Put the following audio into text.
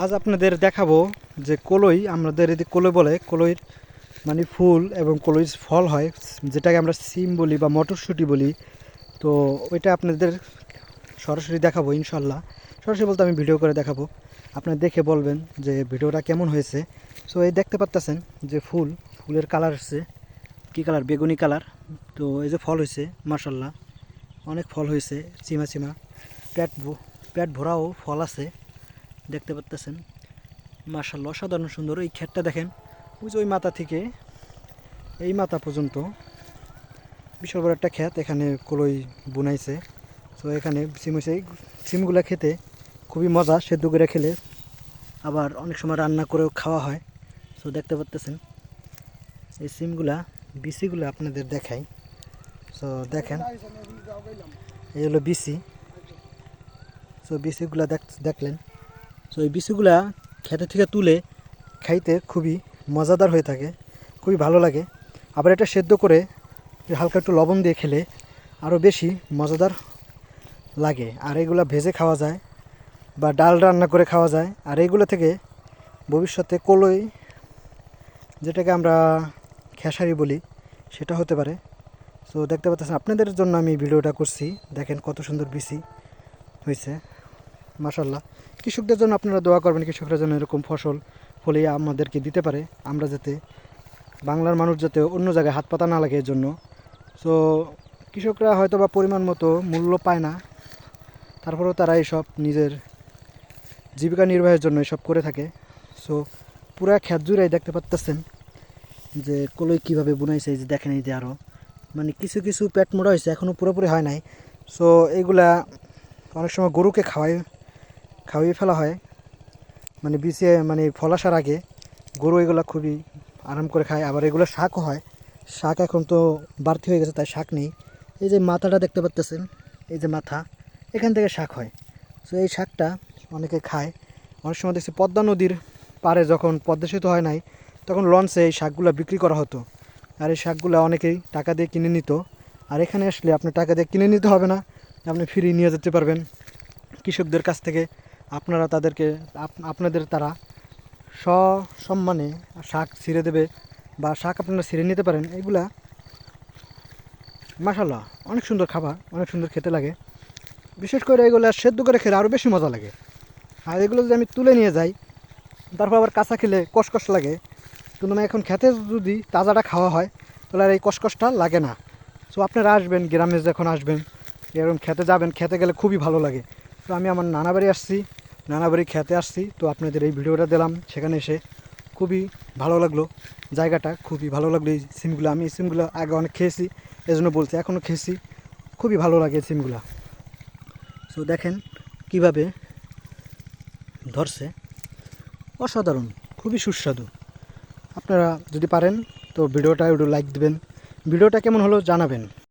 আজ আপনাদের দেখাবো যে কলই আমাদের এদিকে কলই বলে, কলইর মানে ফুল এবং কলই ফল হয়, যেটাকে আমরা সিম বলি বা মটরশুঁটি বলি। তো ওইটা আপনাদের সরাসরি দেখাবো ইনশাল্লাহ। সরাসরি বলতে আমি ভিডিও করে দেখাবো। আপনারা দেখে বলবেন যে ভিডিওটা কেমন হয়েছে। সো এই দেখতে পাচ্তেছেন যে ফুল, ফুলের কালার হচ্ছে। কী কালার? বেগুনি কালার। তো এই যে ফল হয়েছে মার্শাল্লাহ অনেক ফল হয়েছে, চিমা চিমা। পেট ভ- পেট ভরাও ফল আছে। দেখতে পাচ্তেছেন মার্শাল্লাহ অসাধারণ সুন্দর। এই ক্ষেতটা দেখেন, ওই যে ওই মাথা থেকে এই মাথা পর্যন্ত বিশাল বড় একটা ক্ষেত এখানে কলই বুনাইছে। তো এখানে সিম হয়েছে সিমগুলো খেতে খুবই মজা, সেদ্ধ করে খেলে আবার অনেক সময় রান্না করেও খাওয়া হয়। তো দেখতে পাচ্তেছেন এই সিমগুলা, বিসিগুলো আপনাদের দেখাই। তো দেখেন, এই হলো বিসি। তো বিসিগুলা দেখ, দেখলেন। তো এই বিসিগুলা খেতে থেকে তুলে খাইতে খুবই মজাদার হয়ে থাকে, খুবই ভালো লাগে। আবার এটা সেদ্ধ করে হালকা একটু লবণ দিয়ে খেলে আরও বেশি মজাদার লাগে। আর এগুলা ভেজে খাওয়া যায় বা ডাল রান্না করে খাওয়া যায়। আর এইগুলো থেকে ভবিষ্যতে কলই, যেটাকে আমরা খেসারি বলি, সেটা হতে পারে। তো দেখতে পাচ্ছেন, আপনাদের জন্য আমি ভিডিওটা করছি। দেখেন কত সুন্দর বিসি হয়েছে। মাসাল্লাহ কৃষকদের জন্য আপনারা দোয়া করবেন, কৃষকরা যেন এরকম ফসল ফলিয়ে আমাদেরকে দিতে পারে। আমরা যাতে বাংলার মানুষ যাতে অন্য জায়গায় হাত পাতা না লাগে এর জন্য তো কৃষকরা হয়তো বা পরিমাণ মতো মূল্য পায় না। তারপরেও তারা এইসব নিজের জীবিকা নির্বাহের জন্য এসব করে থাকে। সো পুরা খেত জুড়াই দেখতে পারতেছেন যে কলই কীভাবে বুনাইছে, এই যে দেখেন এই যে আরও মানে কিছু কিছু পেট মোড়া হয়েছে এখনও পুরোপুরি হয় নাই। সো এইগুলা অনেক সময় গরুকে খাওয়াই খাওয়িয়ে ফেলা হয়। মানে বিছিয়ে মানে ফল আসার আগে গরু এগুলো খুবই আরাম করে খায়, আবার এগুলো শাকও হয়। শাক এখন তো বাড়তি হয়ে গেছে, তাই শাক নেই। এই যে মাথাটা দেখতে পাচ্তেছেন এই যে মাথা, এখান থেকে শাক হয়। সো এই শাকটা অনেকে খায়। অনেক সময় দেখছি পদ্মা নদীর পারে যখন পদ্মা সেতু হয় নাই, তখন লঞ্চে এই শাকগুলো বিক্রি করা হতো। আর এই শাকগুলো অনেকেই টাকা দিয়ে কিনে নিত। আর এখানে আসলে আপনি টাকা দিয়ে কিনে নিতে হবে না, আপনি ফ্রি নিয়ে যেতে পারবেন। কৃষকদের কাছ থেকে আপনারা তাদেরকে, আপ- আপনাদের তারা সসম্মানে শাক ছিঁড়ে দেবে বা শাক আপনারা ছিঁড়ে নিতে পারেন, এগুলা মাসাল্লাহ অনেক সুন্দর খাবার, অনেক সুন্দর খেতে লাগে। বিশেষ করে এগুলো সেদ্ধ করে খেলে আরও বেশি মজা লাগে। আর এগুলো যদি আমি তুলে নিয়ে যাই, তারপর আবার কাঁচা খেলে কষকষ লাগে। কিন্তু এখন খেতে যদি তাজাটা খাওয়া হয়, তাহলে আর এই কষকষটা লাগে না। সো আপনারা আসবেন, গ্রামে যখন আসবেন, এরকম খেতে যাবেন, খেতে গেলে খুবই ভালো লাগে। তো আমি আমার নানা বাড়ি আসছি। নানা বাড়ি খেতে আসছি, তো আপনাদের এই ভিডিওটা দিলাম। সেখানে এসে খুবই ভালো লাগল। জায়গাটা খুবই ভালো লাগল। এই সিমগুলো, আমি এই সিমগুলো আগে অনেক খেয়েছি এই জন্য বলছি এখনও খেয়েছি। খুবই ভালো লাগে সিমগুলো। সো দেখেন কীভাবে ধরছে। অসাধারণ, খুবই সুস্বাদু। আপনারা যদি পারেন, তো ভিডিওটা একটু লাইক দেবেন। ভিডিওটা কেমন হলো জানাবেন।